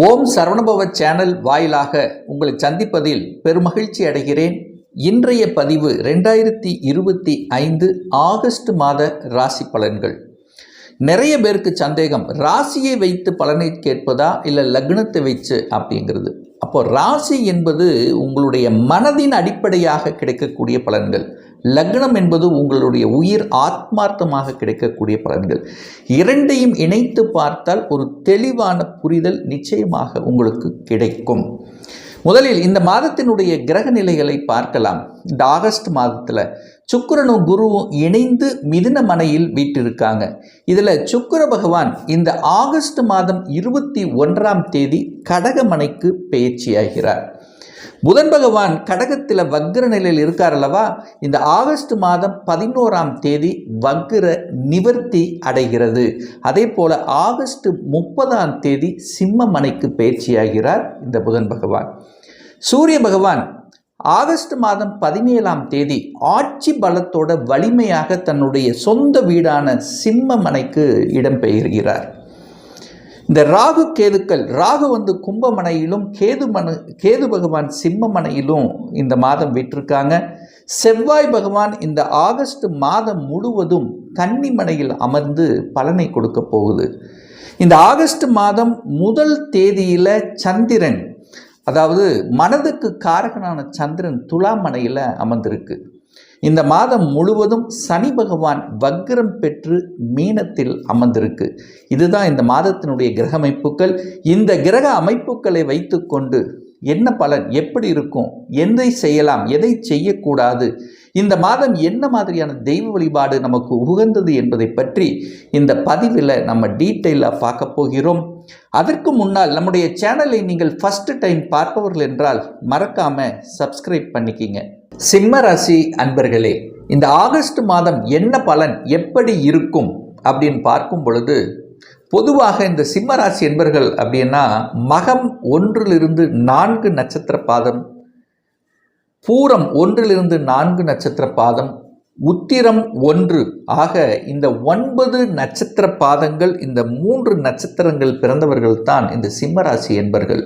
ஓம் Saravanabhava channel வாயிலாக உங்களை சந்திப்பதில் பெருமகிழ்ச்சி அடைகிறேன். இன்றைய பதிவு ரெண்டாயிரத்தி இருபத்தி ஐந்து ஆகஸ்ட் மாத ராசி பலன்கள். நிறைய பேருக்கு சந்தேகம் ராசியை வைத்து பலனை கேட்பதா இல்லை லக்னத்தை வச்சு அப்படிங்கிறது. அப்போ ராசி என்பது உங்களுடைய மனதின் அடிப்படையாக கிடைக்கக்கூடிய பலன்கள். லக்னம் என்பது உங்களுடைய உயிர் ஆத்மார்த்தமாக கிடைக்கக்கூடிய பலன்கள். இரண்டையும் இணைத்து பார்த்தால் ஒரு தெளிவான புரிதல் நிச்சயமாக உங்களுக்கு கிடைக்கும். முதலில் இந்த மாதத்தினுடைய கிரக நிலைகளை பார்க்கலாம். இந்த ஆகஸ்ட் மாதத்தில் சுக்கிரனும் குருவும் இணைந்து மிதுன மனையில் வீட்டிருக்காங்க இதில் சுக்கிர பகவான் இந்த ஆகஸ்ட் மாதம் இருபத்தி ஒன்றாம் தேதி கடகமனைக்கு பயிற்சியாகிறார் புதன் பகவான் கடகத்தில் வக்ர நிலையில் இருக்கார் அல்லவா? இந்த ஆகஸ்ட் மாதம் பதினோராம் தேதி வக்ர நிவர்த்தி அடைகிறது. அதே போல் ஆகஸ்ட் முப்பதாம் தேதி சிம்ம மனைக்கு பயிற்சியாகிறார் இந்த புதன் பகவான். சூரிய பகவான் ஆகஸ்ட் மாதம் பதினேழாம் தேதி ஆட்சி பலத்தோட வலிமையாக தன்னுடைய சொந்த வீடான சிம்மமனைக்கு இடம்பெயர்கிறார் இந்த ராகு கேதுக்கள் ராகு வந்து கும்பமனையிலும் கேது மனு கேது பகவான் சிம்மமனையிலும் இந்த மாதம் விட்டிருக்காங்க. செவ்வாய் பகவான் இந்த ஆகஸ்ட் மாதம் முழுவதும் கன்னிமனையில் அமர்ந்து பலனை கொடுக்க போகுது. இந்த ஆகஸ்ட் மாதம் முதல் தேதியில் சந்திரன் அதாவது மனதுக்கு காரகனான சந்திரன் துலாமனையில் அமர்ந்திருக்கு. இந்த மாதம் முழுவதும் சனி பகவான் வக்ரம் பெற்று மீனத்தில் அமர்ந்திருக்கு. இதுதான் இந்த மாதத்தினுடைய கிரக அமைப்புகள் இந்த கிரக அமைப்புகளை வைத்துக்கொண்டு என்ன பலன்? எப்படி இருக்கும்? எதை செய்யலாம்? எதை செய்யக்கூடாது? இந்த மாதம் என்ன மாதிரியான தெய்வ வழிபாடு நமக்கு உகந்தது என்பதை பற்றி இந்த பதிவில் நம்ம டீட்டெயிலாக பார்க்க போகிறோம். அதற்கு முன்னால் நம்முடைய சேனலை நீங்கள் ஃபஸ்ட்டு டைம் பார்ப்பவர்கள் என்றால் மறக்காமல் சப்ஸ்கிரைப் பண்ணிக்கிங்க. சிம்ம ராசி அன்பர்களே இந்த ஆகஸ்ட் மாதம் என்ன பலன்? எப்படி இருக்கும்? அப்படின்னு பார்க்கும் பொழுது பொதுவாக இந்த சிம்ம ராசி என்பர்கள் அப்படின்னா மகம் ஒன்றிலிருந்து நான்கு நட்சத்திர பாதம் பூரம் ஒன்றிலிருந்து நான்கு நட்சத்திர பாதம் உத்திரம் ஒன்று. ஆக இந்த ஒன்பது நட்சத்திர பாதங்கள் இந்த மூன்று நட்சத்திரங்கள் பிறந்தவர்கள் தான் இந்த சிம்மராசி என்பர்கள்.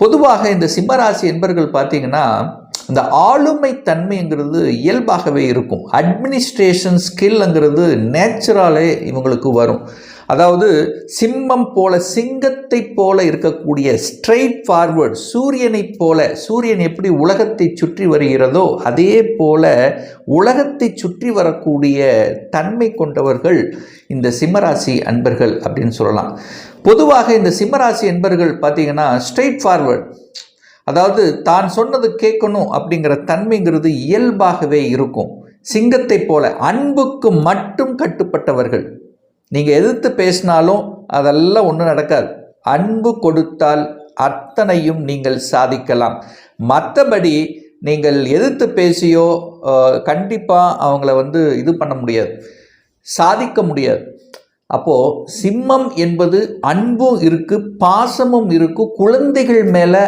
பொதுவாக இந்த சிம்மராசி என்பர்கள் பார்த்தீங்கன்னா இந்த ஆளுமை தன்மைங்கிறது இயல்பாகவே இருக்கும். அட்மினிஸ்ட்ரேஷன் ஸ்கில்ங்கிறது நேச்சுரலே இவங்களுக்கு வரும். அதாவது சிம்மம் போல சிங்கத்தை போல இருக்கக்கூடிய ஸ்ட்ரெயிட் ஃபார்வர்ட் சூரியனைப் போல சூரியன் எப்படி உலகத்தை சுற்றி வருகிறதோ அதே போல உலகத்தை சுற்றி வரக்கூடிய தன்மை கொண்டவர்கள் இந்த சிம்மராசி அன்பர்கள் அப்படின்னு சொல்லலாம். பொதுவாக இந்த சிம்மராசி அன்பர்கள் பார்த்தீங்கன்னா ஸ்ட்ரெயிட் ஃபார்வர்ட் அதாவது தான் சொன்னது கேட்கணும் அப்படிங்கிற தன்மைங்கிறது இயல்பாகவே இருக்கும். சிங்கத்தை போல அன்புக்கு மட்டும் கட்டுப்பட்டவர்கள். நீங்கள் எதிர்த்து பேசினாலும் அதெல்லாம் ஒன்றும் நடக்காது. அன்பு கொடுத்தால் அத்தனையும் நீங்கள் சாதிக்கலாம். மற்றபடி நீங்கள் எதிர்த்து பேசியோ கண்டிப்பாக அவங்கள வந்து இது பண்ண முடியாது. சாதிக்க முடியாது. அப்போது சிம்மம் என்பது அன்பும் இருக்குது பாசமும் இருக்கும் குழந்தைகள் மேலே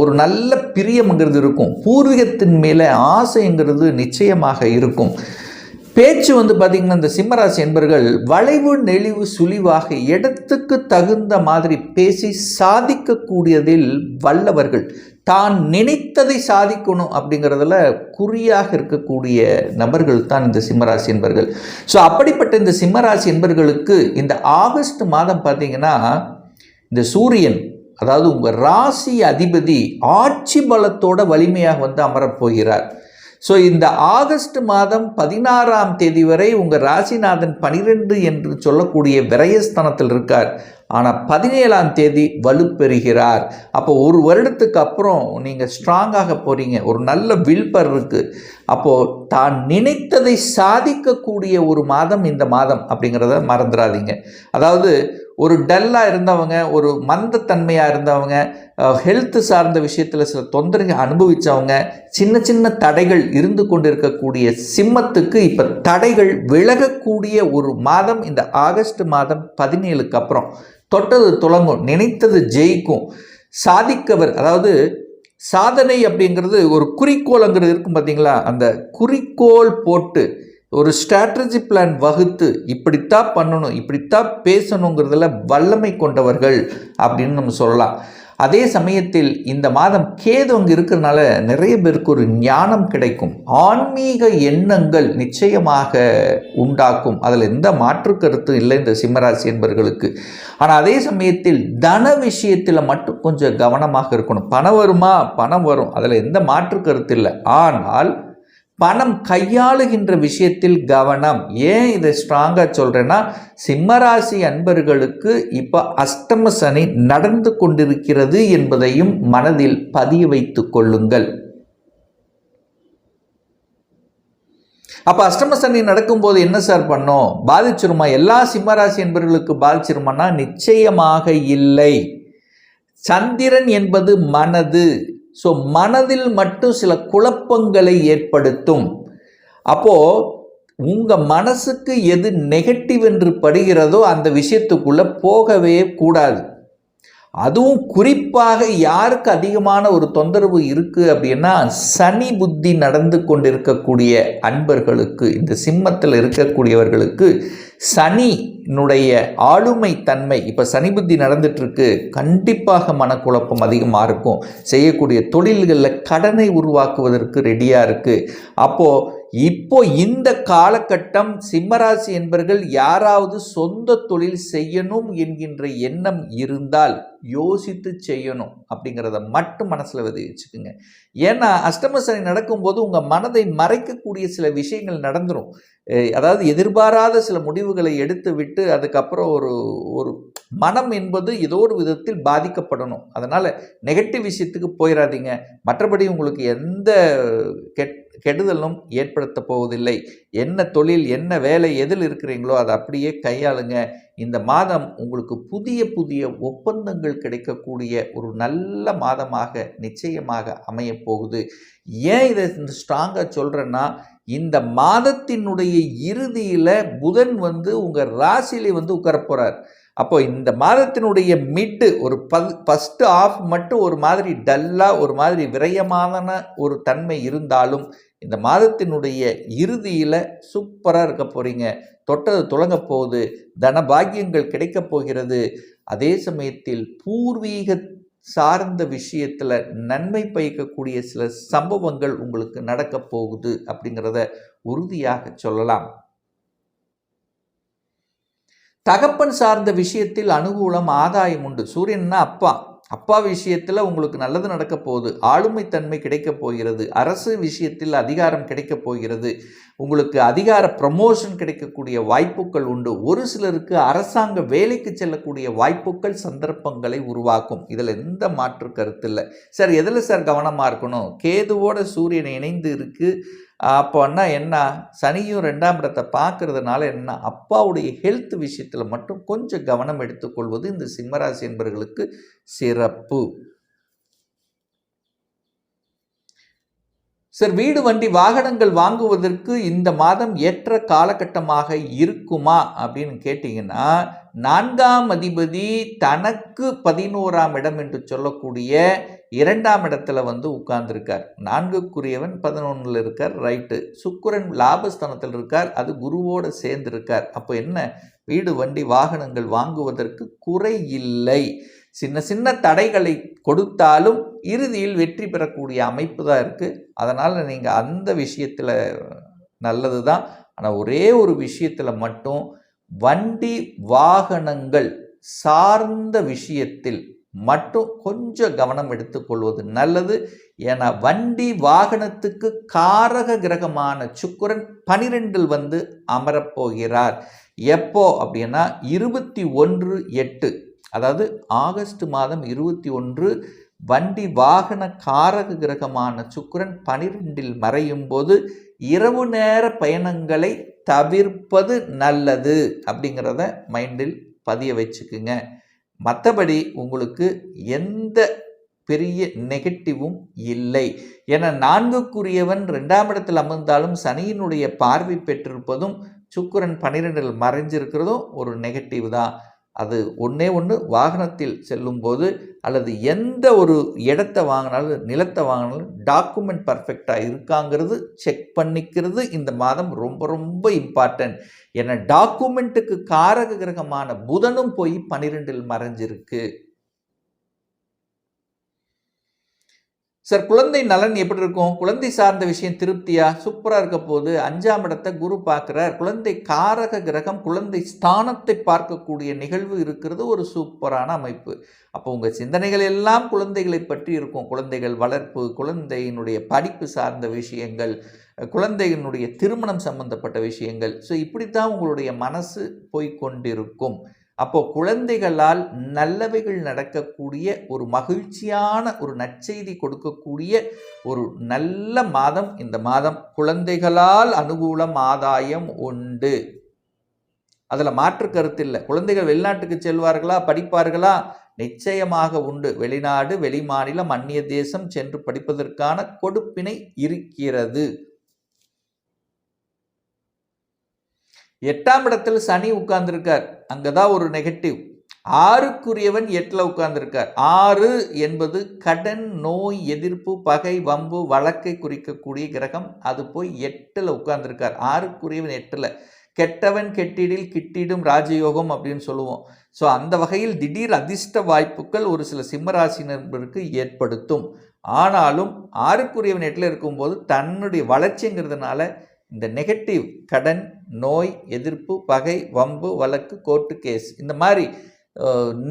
ஒரு நல்ல பிரியம்ங்கிறது இருக்கும். பூர்வீகத்தின் மேலே ஆசைங்கிறது நிச்சயமாக இருக்கும். பேச்சு வந்து பார்த்திங்கன்னா இந்த சிம்மராசி என்பர்கள் வளைவு நெளிவு சுழிவாக இடத்துக்கு தகுந்த மாதிரி பேசி சாதிக்கக்கூடியதில் வல்லவர்கள். தான் நினைத்ததை சாதிக்கணும் அப்படிங்கிறதுல குறியாக இருக்கக்கூடிய நபர்கள் தான் இந்த சிம்மராசி என்பர்கள். ஸோ அப்படிப்பட்ட இந்த சிம்மராசி என்பர்களுக்கு இந்த ஆகஸ்ட் மாதம் பார்த்திங்கன்னா இந்த சூரியன் அதாவது உங்கள் ராசி அதிபதி ஆட்சி பலத்தோட வலிமையாக வந்து அமரப்போகிறார் ஸோ இந்த ஆகஸ்ட் மாதம் பதினாறாம் தேதி வரை உங்கள் ராசிநாதன் பனிரெண்டு என்று சொல்லக்கூடிய விரயஸ்தானத்தில் இருக்கார். ஆனால் பதினேழாம் தேதி வலுப்பெறுகிறார். அப்போ ஒரு வருடத்துக்கு அப்புறம் நீங்கள் ஸ்ட்ராங்காக போகிறீங்க ஒரு நல்ல வில்பர் இருக்குது அப்போது தான் நினைத்ததை சாதிக்கக்கூடிய ஒரு மாதம் இந்த மாதம் அப்படிங்கிறத மறந்துடாதீங்க. அதாவது ஒரு டல்லாக இருந்தவங்க ஒரு மந்தத்தன்மையாக இருந்தவங்க ஹெல்த்து சார்ந்த விஷயத்தில் சில தொந்தரவை அனுபவித்தவங்க சின்ன சின்ன தடைகள் இருந்து கொண்டு இருக்கக்கூடிய சிம்மத்துக்கு இப்போ தடைகள் விலகக்கூடிய ஒரு மாதம் இந்த ஆகஸ்ட் மாதம் பதினேழுக்கு அப்புறம். தொட்டது துளங்கும் நினைத்தது ஜெயிக்கும். சாதிக்கவர் அதாவது சாதனை அப்படிங்கிறது ஒரு குறிக்கோளுங்கிறது இருக்கும் பார்த்தீங்களா அந்த குறிக்கோள் போட்டு ஒரு ஸ்ட்ராட்டஜி பிளான் வகுத்து இப்படித்தான் பண்ணணும் இப்படித்தான் பேசணுங்கிறதுல வல்லமை கொண்டவர்கள் அப்படின்னு நம்ம சொல்லலாம். அதே சமயத்தில் இந்த மாதம் கேது அங்கே இருக்கிறதுனால நிறைய பேருக்கு ஒரு ஞானம் கிடைக்கும். ஆன்மீக எண்ணங்கள் நிச்சயமாக உண்டாக்கும். அதில் எந்த மாற்று கருத்தும் இல்லை இந்த சிம்மராசி என்பவர்களுக்கு ஆனால் அதே சமயத்தில் தன விஷயத்தில் மட்டும் கொஞ்சம் கவனமாக இருக்கணும். பணம் வருமா? பணம் வரும். அதில் எந்த மாற்று கருத்து இல்லை. ஆனால் பணம் கையாளுகின்ற விஷயத்தில் கவனம். ஏன் இதை ஸ்ட்ராங்காக சொல்கிறேன்னா சிம்மராசி அன்பர்களுக்கு இப்போ அஷ்டம சனி நடந்து கொண்டிருக்கிறது என்பதையும் மனதில் பதிய வைத்து கொள்ளுங்கள். அப்போ அஷ்டம சனி நடக்கும்போது என்ன சார் பண்ணோம்? பாதிச்சிருமா? எல்லா சிம்மராசி என்பவர்களுக்கு பாதிச்சிருமானா நிச்சயமாக இல்லை. சந்திரன் என்பது மனது. ஸோ மனதில் மட்டும் சில குழப்பங்களை ஏற்படுத்தும். அப்போது உங்கள் மனசுக்கு எது நெகட்டிவ் என்று படுகிறதோ அந்த விஷயத்துக்குள்ளே போகவே கூடாது. அதுவும் குறிப்பாக யாருக்கு அதிகமான ஒரு தொந்தரவு இருக்குது அப்படின்னா சனி புத்தி நடந்து கொண்டிருக்கக்கூடிய அன்பர்களுக்கு இந்த சிம்மத்தில் இருக்கக்கூடியவர்களுக்கு சனியினுடைய ஆளுமை தன்மை இப்போ சனி புத்தி நடந்துட்டுருக்கு கண்டிப்பாக மனக்குழப்பம் அதிகமாக இருக்கும். செய்யக்கூடிய தொழில்களில் கடனை உருவாக்குவதற்கு ரெடியாக இருக்குது அப்போது இப்போ இந்த காலகட்டம் சிம்மராசி என்பர்கள் யாராவது சொந்த தொழில் செய்யணும் என்கின்ற எண்ணம் இருந்தால் யோசித்து செய்யணும் அப்படிங்கிறத மட்டும் மனசில் விதை வச்சுக்கோங்க ஏன்னா அஷ்டம சனி நடக்கும்போது உங்கள் மனதை மறைக்கக்கூடிய சில விஷயங்கள் நடந்துடும் அதாவது எதிர்பாராத சில முடிவுகளை எடுத்து விட்டு அதுக்கப்புறம் ஒரு ஒரு மனம் என்பது ஏதோ ஒரு விதத்தில் பாதிக்கப்படணும். அதனால் நெகட்டிவ் விஷயத்துக்கு போயிடாதீங்க மற்றபடி உங்களுக்கு எந்த கெட் கெடுதலும் ஏற்படுத்த போவதில்லை. என்ன தொழில் என்ன வேலை எதில் இருக்கிறீங்களோ அதை அப்படியே கையாளுங்க. இந்த மாதம் உங்களுக்கு புதிய புதிய ஒப்பந்தங்கள் கிடைக்கக்கூடிய ஒரு நல்ல மாதமாக நிச்சயமாக அமையப் போகுது. ஏன் இதை ஸ்ட்ராங்காக சொல்கிறேன்னா இந்த மாதத்தினுடைய இறுதியில் புதன் வந்து உங்கள் ராசியிலே வந்து உட்கார போகிறார் அப்போ இந்த மாதத்தினுடைய மிட்டு ஒரு பல் ஃபஸ்ட்டு ஆஃப் மட்டும் ஒரு மாதிரி டல்லாக ஒரு மாதிரி விரயமான ஒரு தன்மை இருந்தாலும் இந்த மாதத்தினுடைய இறுதியில் சூப்பராக இருக்க போகிறீங்க தொட்டது துளங்க போகுது தன பாக்கியங்கள் கிடைக்கப் போகிறது. அதே சமயத்தில் பூர்வீக சார்ந்த விஷயத்தில் நன்மை பயக்கக்கூடிய சில சம்பவங்கள் உங்களுக்கு நடக்க போகுது அப்படிங்கிறத உறுதியாக சொல்லலாம். தகப்பன் சார்ந்த விஷயத்தில் அனுகூலம் ஆதாயம் உண்டு. சூரியன்னா அப்பா. அப்பா விஷயத்தில் உங்களுக்கு நல்லது நடக்க போகுது. ஆளுமைத்தன்மை கிடைக்கப் போகிறது. அரசு விஷயத்தில் அதிகாரம் கிடைக்கப் போகிறது. உங்களுக்கு அதிகார ப்ரமோஷன் கிடைக்கக்கூடிய வாய்ப்புகள் உண்டு. ஒரு சிலருக்கு அரசாங்க வேலைக்கு செல்லக்கூடிய வாய்ப்புகள் சந்தர்ப்பங்களை உருவாக்கும். இதில் எந்த மாற்று கருத்து இல்லை. சார் எதில் சார் கவனமாக இருக்கணும்? கேதுவோட சூரியன் இணைந்து இருக்குது அப்போன்னா என்ன? சனியும் ரெண்டாம் இடத்தை பார்க்கறதுனால என்ன? அப்பாவுடைய ஹெல்த் விஷயத்தில் மட்டும் கொஞ்சம் கவனம் எடுத்துக்கொள்வது இந்த சிம்மராசி என்பவர்களுக்கு சிறப்பு. சார் வீடு வண்டி வாகனங்கள் வாங்குவதற்கு இந்த மாதம் ஏற்ற காலகட்டமாக இருக்குமா அப்படின்னு கேட்டிங்கன்னா நான்காம் அதிபதி தனக்கு பதினோராம் இடம் என்று சொல்லக்கூடிய இரண்டாம் இடத்துல வந்து உட்கார்ந்துருக்கார். நான்குக்குரியவன் பதினொன்றில் இருக்கார் ரைட்டு சுக்குரன் லாபஸ்தானத்தில் இருக்கார் அது குருவோடு சேர்ந்திருக்கார். அப்போ என்ன? வீடு வண்டி வாகனங்கள் வாங்குவதற்கு குறை இல்லை. சின்ன சின்ன தடைகளை கொடுத்தாலும் இறுதியில் வெற்றி பெறக்கூடிய அமைப்பு தான் இருக்குது அதனால் நீங்கள் அந்த விஷயத்தில் நல்லது தான். ஆனால் ஒரே ஒரு விஷயத்தில் மட்டும் வண்டி வாகனங்கள் சார்ந்த விஷயத்தில் மட்டும் கொஞ்சம் கவனம் எடுத்துக்கொள்வது நல்லது. ஏன்னா வண்டி வாகனத்துக்கு காரக கிரகமான சுக்கரன் பனிரெண்டில் வந்து அமரப்போகிறார் எப்போ? அப்படின்னா இருபத்தி ஒன்று எட்டு அதாவது ஆகஸ்ட் மாதம் இருபத்தி ஒன்று வண்டி வாகன காரக கிரகமான சுக்கரன் பனிரெண்டில் மறையும் போது இரவு நேர பயணங்களை தவிர்ப்பது நல்லது அப்படிங்கிறத மைண்டில் பதிய வச்சுக்குங்க. மற்றபடி உங்களுக்கு எந்த பெரிய நெகட்டிவும் இல்லை. என நான்குக்குரியவன் ரெண்டாம் இடத்தில் அமர்ந்தாலும் சனியினுடைய பார்வை பெற்றிருப்பதும் சுக்கரன் பன்னிரெண்டில் மறைஞ்சிருக்கிறதும் ஒரு நெகட்டிவ் தான் அது ஒன்றே ஒன்று வாகனத்தில் செல்லும்போது அல்லது எந்த ஒரு இடத்த வாங்கினாலும் நிலத்தை வாங்கினாலும் டாக்குமெண்ட் பர்ஃபெக்டாக இருக்காங்கிறது செக் பண்ணிக்கிறது இந்த மாதம் ரொம்ப ரொம்ப இம்பார்ட்டன்ட் ஏன்னா டாக்குமெண்ட்டுக்கு காரக கிரகமான புதனும் போய் பன்னிரெண்டில் மறைஞ்சிருக்கு. சார் குழந்தை நலன் எப்படி இருக்கும்? குழந்தை சார்ந்த விஷயம் திருப்தியா? சூப்பராக இருக்க போது அஞ்சாம் இடத்தை குரு பார்க்குறார். குழந்தை காரக கிரகம் குழந்தை ஸ்தானத்தை பார்க்கக்கூடிய நிகழ்வு இருக்கிறது. ஒரு சூப்பரான அமைப்பு. அப்போ உங்கள் சிந்தனைகள் எல்லாம் குழந்தைகளை பற்றி இருக்கும். குழந்தைகள் வளர்ப்பு குழந்தையினுடைய படிப்பு சார்ந்த விஷயங்கள் குழந்தையினுடைய திருமணம் சம்பந்தப்பட்ட விஷயங்கள். ஸோ இப்படித்தான் உங்களுடைய மனசு போய்கொண்டிருக்கும் அப்போ குழந்தைகளால் நல்லவைகள் நடக்கக்கூடிய ஒரு மகிழ்ச்சியான ஒரு நற்செய்தி கொடுக்கக்கூடிய ஒரு நல்ல மாதம். இந்த மாதம் குழந்தைகளால் அனுகூலம் ஆதாயம் உண்டு. அதில் மாற்று கருத்து இல்லை. குழந்தைகள் வெளிநாட்டுக்கு செல்வார்களா படிப்பார்களா? நிச்சயமாக உண்டு. வெளிநாடு வெளிமாநிலம் அந்நிய தேசம் சென்று படிப்பதற்கான கொடுப்பினை இருக்கிறது. எட்டாம் இடத்தில் சனி உட்கார்ந்துருக்கார். அங்கே தான் ஒரு நெகட்டிவ் ஆறுக்குரியவன் எட்டில் உட்கார்ந்துருக்கார். ஆறு என்பது கடன் நோய் எதிர்ப்பு பகை வம்பு வழக்கை குறிக்கக்கூடிய கிரகம். அது போய் எட்டில் உட்கார்ந்துருக்கார். ஆறுக்குரியவன் எட்டில். கெட்டவன் கெட்டிடில் கிட்டிடும் ராஜயோகம் அப்படின்னு சொல்லுவோம். ஸோ அந்த வகையில் திடீர் அதிர்ஷ்ட வாய்ப்புகள் ஒரு சில சிம்மராசினருக்கு ஏற்படுத்தும். ஆனாலும் ஆறுக்குரியவன் எட்டில் இருக்கும்போது தன்னுடைய வளர்ச்சிங்கிறதுனால இந்த நெகட்டிவ் கடன் நோய் எதிர்ப்பு பகை வம்பு வழக்கு கோர்ட்டு கேஸ் இந்த மாதிரி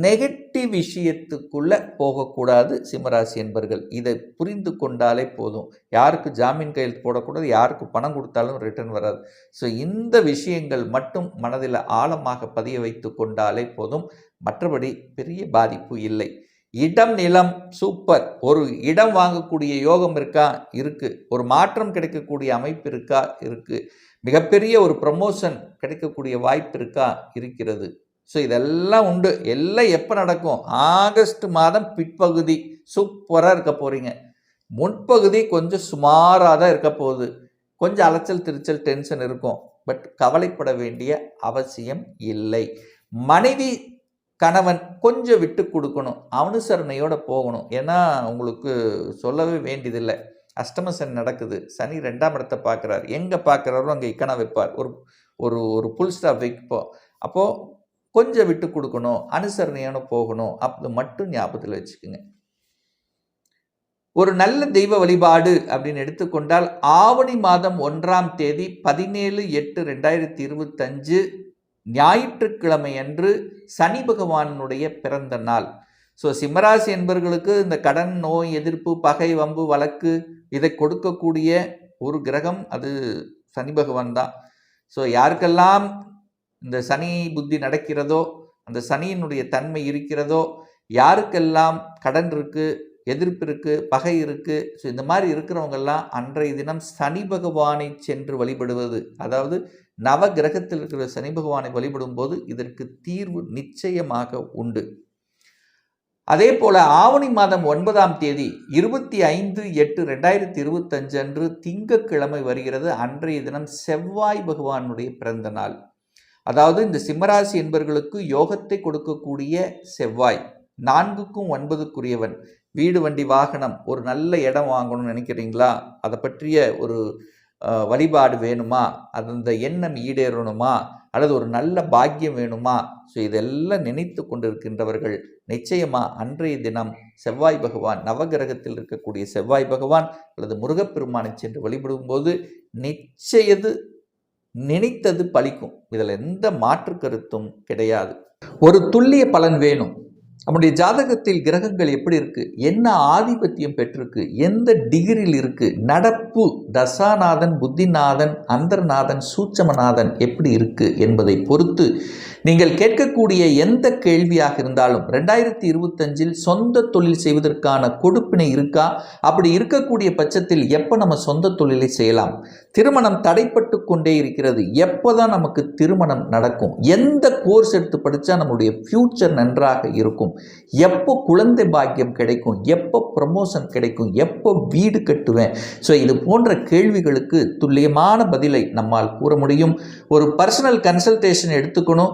நெகட்டிவ் விஷயத்துக்குள்ளே போகக்கூடாது சிம்மராசி என்பர்கள். இதை புரிந்து கொண்டாலே போதும். யாருக்கு ஜாமீன் கையெழுத்து போடக்கூடாது யாருக்கு பணம் கொடுத்தாலும் ரிட்டர்ன் வராது. ஸோ இந்த விஷயங்கள் மட்டும் மனதில் ஆழமாக பதிய வைத்து கொண்டாலே போதும். மற்றபடி பெரிய பாதிப்பு இல்லை. இடம் நிலம் சூப்பர் ஒரு இடம் வாங்கக்கூடிய யோகம் இருக்கா? இருக்குது ஒரு மாற்றம் கிடைக்கக்கூடிய அமைப்பு இருக்கா? இருக்குது மிகப்பெரிய ஒரு ப்ரமோஷன் கிடைக்கக்கூடிய வாய்ப்பு இருக்கா? இருக்கிறது. ஸோ இதெல்லாம் உண்டு. எல்லாம் எப்போ நடக்கும்? ஆகஸ்ட் மாதம் பிற்பகுதி சூப்பராக இருக்க போகிறீங்க முன்பகுதி கொஞ்சம் சுமாராக தான் இருக்க போகுது. கொஞ்சம் அலைச்சல் திருச்சல் டென்ஷன் இருக்கும். பட் கவலைப்பட வேண்டிய அவசியம் இல்லை. மனைவி கணவன் கொஞ்சம் விட்டு கொடுக்கணும். அனுசரணையோடு போகணும். ஏன்னா உங்களுக்கு சொல்லவே வேண்டியதில்லை. அஷ்டமசன் நடக்குது. சனி ரெண்டாம் இடத்தை பார்க்குறாரு. எங்கே பார்க்குறாரோ அங்கே இக்கணம் வைப்பார். ஒரு ஒரு ஒரு புல் ஸ்டாப் வைப்போம். அப்போது கொஞ்சம் விட்டு கொடுக்கணும். அனுசரணையான போகணும். அப்படி மட்டும் ஞாபகத்தில் வச்சுக்கோங்க. ஒரு நல்ல தெய்வ வழிபாடு அப்படின்னு எடுத்துக்கொண்டால் ஆவணி மாதம் ஒன்றாம் தேதி பதினேழு எட்டு ரெண்டாயிரத்தி இருபத்தஞ்சு ஞாயிற்றுக்கிழமை அன்று சனி பகவானுடைய பிறந்த நாள். ஸோ சிம்மராசி என்பவர்களுக்கு இந்த கடன் நோய் எதிர்ப்பு பகை வம்பு வழக்கு இதை கொடுக்கக்கூடிய ஒரு கிரகம் அது சனி பகவான் தான். ஸோ யாருக்கெல்லாம் இந்த சனி புத்தி நடக்கிறதோ அந்த சனியினுடைய தன்மை இருக்கிறதோ யாருக்கெல்லாம் கடன் இருக்குது எதிர்ப்பு இருக்குது பகை இருக்குது ஸோ இந்த மாதிரி இருக்கிறவங்கெல்லாம் அன்றைய தினம் சனி பகவானை சென்று வழிபடுவது. அதாவது நவ கிரகத்தில் இருக்கிற சனி பகவானை வழிபடும் போது இதற்கு தீர்வு நிச்சயமாக உண்டு. அதே போல ஆவணி மாதம் ஒன்பதாம் தேதி இருபத்தி ஐந்து எட்டு ரெண்டாயிரத்தி இருபத்தஞ்சு அன்று திங்கக்கிழமை வருகிறது. அன்றைய தினம் செவ்வாய் பகவானுடைய பிறந்த நாள். அதாவது இந்த சிம்மராசி என்பவர்களுக்கு யோகத்தை கொடுக்கக்கூடிய செவ்வாய். நான்குக்கும் ஒன்பதுக்குரியவன். வீடு வண்டி வாகனம் ஒரு நல்ல இடம் வாங்கணும்னு நினைக்கிறீங்களா? அதை பற்றிய ஒரு வழிபாடு வேணுமா? அது அந்த எண்ணம் ஈடேறணுமா? அல்லது ஒரு நல்ல பாக்கியம் வேணுமா? ஸோ இதெல்லாம் நினைத்து கொண்டிருக்கின்றவர்கள் நிச்சயமாக அன்றைய தினம் செவ்வாய் பகவான் நவகிரகத்தில் இருக்கக்கூடிய செவ்வாய் பகவான் அல்லது முருகப்பெருமானை சென்று வழிபடும் போது நிச்சயது நினைத்தது பழிக்கும். இதில் எந்த மாற்று கருத்தும் கிடையாது. ஒரு துல்லிய பலன் வேணும். நம்முடைய ஜாதகத்தில் கிரகங்கள் எப்படி இருக்குது என்ன ஆதிபத்தியம் பெற்றிருக்கு? எந்த டிகிரியில் இருக்குது நடப்பு தசாநாதன் புத்திநாதன் அந்தர்நாதன் சூட்சமநாதன் எப்படி இருக்குது என்பதை பொறுத்து நீங்கள் கேட்கக்கூடிய எந்த கேள்வியாக இருந்தாலும் ரெண்டாயிரத்தி இருபத்தஞ்சில் சொந்த தொழில் செய்வதற்கான கொடுப்பினை இருக்கா? அப்படி இருக்கக்கூடிய பட்சத்தில் எப்போ நம்ம சொந்த தொழிலை செய்யலாம்? திருமணம் தடைப்பட்டு கொண்டே இருக்கிறது. எப்போ தான் நமக்கு திருமணம் நடக்கும்? எந்த கோர்ஸ் எடுத்து படித்தா நம்முடைய ஃப்யூச்சர் நன்றாக இருக்கும்? எப்போ குழந்தை பாக்கியம் கிடைக்கும் எப்போ ப்ரமோஷன் கிடைக்கும் எப்போ வீடு கட்டுவேன்? ஸோ இது போன்ற கேள்விகளுக்கு துல்லியமான பதிலை நம்மால் கூற முடியும். ஒரு பர்சனல் கன்சல்டேஷன் எடுத்துக்கணும்.